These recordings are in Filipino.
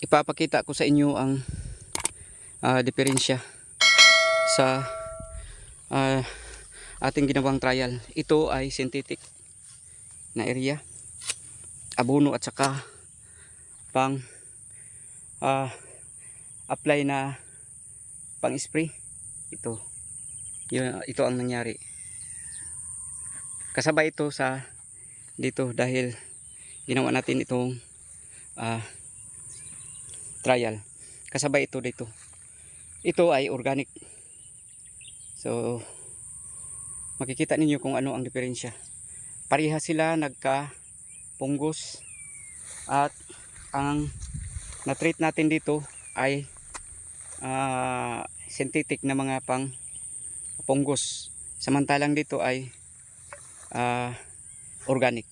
ipapakita ko sa inyo ang ah, diferensya sa ah, ating ginawang trial. Ito ay synthetic na area. Abono at saka pang ah, apply na pang spray. Ito. Yun, ito ang nangyari. Kasabay ito sa dito dahil ginawa natin itong ah, trial. Kasabay ito dito. Ito ay organic. So, makikita ninyo kung ano ang diferensya. Pareha sila nagka punggos at ang na-treat natin dito ay ah, synthetic na mga pang punggos. Samantalang dito ay ah, organic.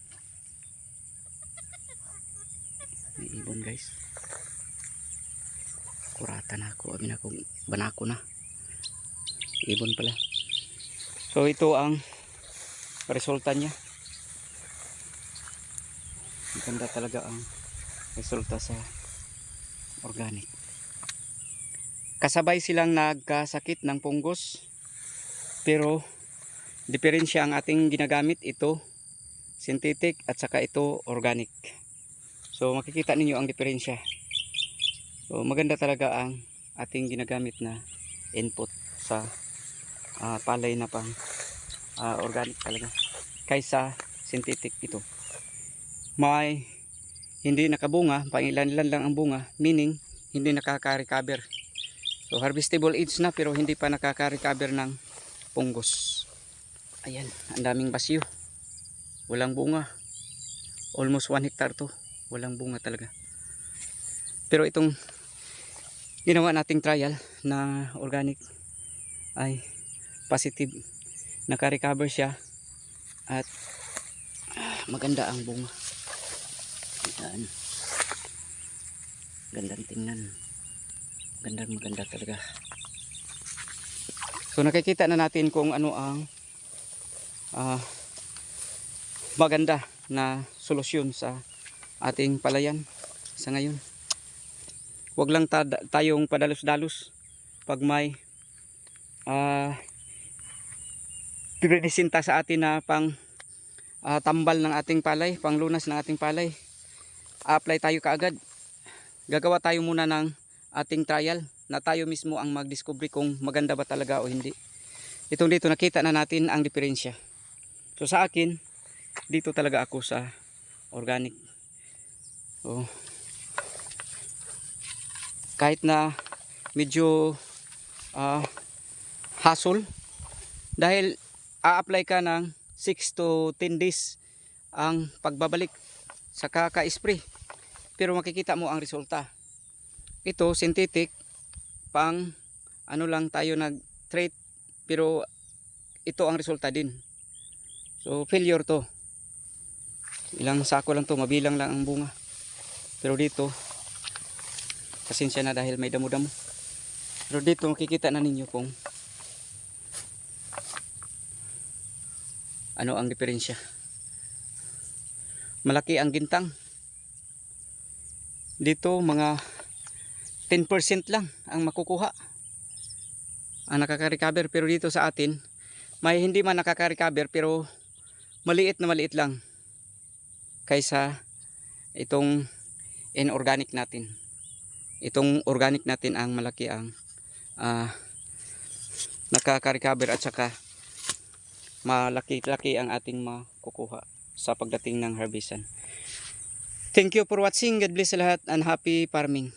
May ibon guys. Kurata na ako. Amin ako. Banako na. Ibon pala. So ito ang resulta niya. Maganda talaga ang resulta sa organic. Kasabay silang nagkasakit ng punggos. Pero diferensya ang ating ginagamit ito synthetic at saka ito organic. So makikita ninyo ang diferensya. So maganda talaga ang ating ginagamit na input sa ah, palay na pang ah, organic talaga kaysa synthetic ito. May hindi nakabunga, pangilan-ilan lang ang bunga, meaning hindi nakaka-recover. So harvestable age na pero hindi pa nakaka-recover ng punggos. Ayan, ang daming basyo. Walang bunga. Almost 1 hectare to. Walang bunga talaga. Pero itong ginawa nating trial na organic ay positive. Naka-recover siya at ah, maganda ang bunga. Ayan. Gandang tingnan. Gandang maganda talaga. So nakikita na natin kung ano ang ah, maganda na solusyon sa ating palayan sa ngayon. Huwag lang ta- tayong padalos-dalos pag may ah pinisinta sa atin na pang ah, tambal ng ating palay, pang lunas ng ating palay. A-apply tayo kaagad. Gagawa tayo muna ng ating trial na tayo mismo ang magdiscover kung maganda ba talaga o hindi. Itong dito nakita na natin ang diferensya. So sa akin, dito talaga ako sa organic. So, kahit na medyo ah, hassle dahil a-apply ka ng 6 to 10 days ang pagbabalik sa kaka-spray. Pero makikita mo ang resulta. Ito synthetic pang ano lang tayo nag-treat pero ito ang resulta din. So failure to. Ilang sako lang to, mabilang lang ang bunga. Pero dito, pasensya na dahil may damo-damo. Pero dito makikita na ninyo kung ano ang diferensya. Malaki ang gintang. Dito mga 10% lang ang makukuha. Ang nakaka-recover pero dito sa atin may hindi man nakaka-recover pero maliit na maliit lang kaysa itong inorganic natin. Itong organic natin ang malaki ang ah, nakaka-recover at saka malaki-laki ang ating makukuha sa pagdating ng harvestan. Thank you for watching. God bless lahat and happy farming.